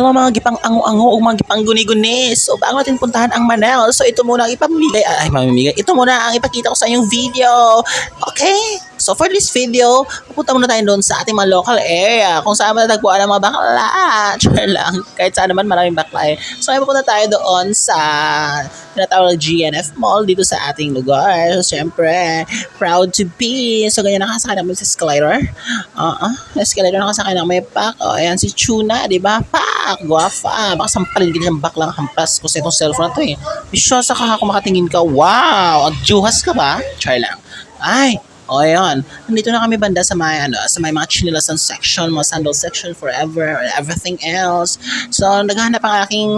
Hello mga gipang ango-ango o mga gipang guni-guni. So bago natin puntahan ang Manel, so ito muna ang ipamimigay, ay mamimigay, ito muna ang ipakita ko sa inyong video. Okay? So for this video, pupunta muna tayo doon sa ating mga local area kung saan matatagpuan ang mga bakla. Char lang. Kahit saan naman maraming bakla eh. So ay pupunta tayo doon sa tinatawag na GNF Mall dito sa ating lugar. So syempre, proud to be. So ganyan nakasakay namin sa escalator. Oo, uh, escalator nakasakay na may pack. O, ayan si Chuna, di ba? Pak! Guwafa! Baka sampalin ka ng baklang hampas ko sa itong cellphone na to eh. Bisyosa ka kung makatingin ka. Wow! Ang juhas ka ba? Char lang. Ay! O ayun, nandito na kami banda sa may, ano, sa may mga chinilasan section, mga sandal section forever, and everything else. So, naghahanap ang aking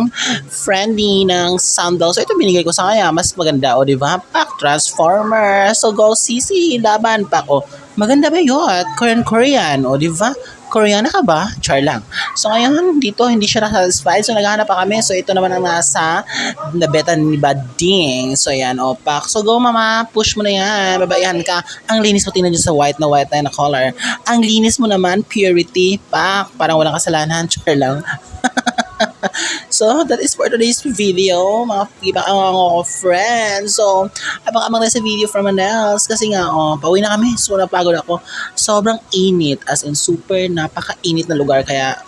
friendly ng sandals. So, ito binigay ko sa kanya. Mas maganda, o di ba? Pak, Transformer. So, go CC, laban, pak. O, maganda ba yun? Korean, Korean, o di ba? Koreana ka ba? Char lang. So ngayon, dito hindi siya na-satisfied. So naghahanap pa kami. So ito naman ang nasa nabeta ni Bading. So yan, opak. So go mama, push mo na yan. Babayan ka. Ang linis mo, tingnan sa white na white na, na color. Ang linis mo naman, purity, pak. Parang walang kasalanan. Char lang. so, that is for today's video, mga ibang mga friends. So, abang-abang na sa video from Manels kasi nga, oh, pauwi na kami. So, napagod ako. Sobrang init, as in super napaka-init na lugar. Kaya,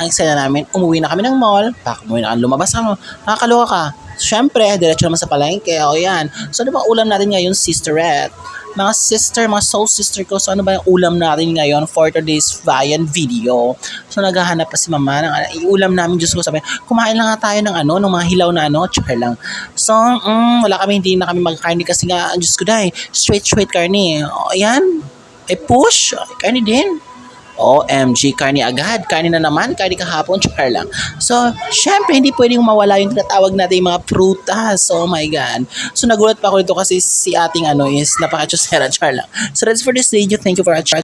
ang eksena namin, umuwi na kami ng mall. Pak, umuwi na kami, lumabas kami. Nakakaloka ka. Siyempre, diretso naman sa palengke. O yan. So, ano ba ulam natin ngayon, sisterette? Mga sister, mga soul sister ko, so ano ba yung ulam natin ngayon for today's Vian video? So naghahanap pa si mama ng ano, iulam namin, Diyos ko sabi, kumain lang nga tayo ng ano, ng mga hilaw na ano, char lang. So, mm, wala kami, hindi na kami magkarni kasi nga, Diyos ko dahil, straight, straight karni. O, ayan, ay push, karni din. OMG, karni agad. Karni na naman, karni kahapon, char lang. So, syempre, hindi pwedeng mawala yung tinatawag natin yung mga prutas. Oh my God. So, nagulat pa ako dito kasi si ating ano is napaka-chusera, char lang. So, that's for this video. Thank you for watching.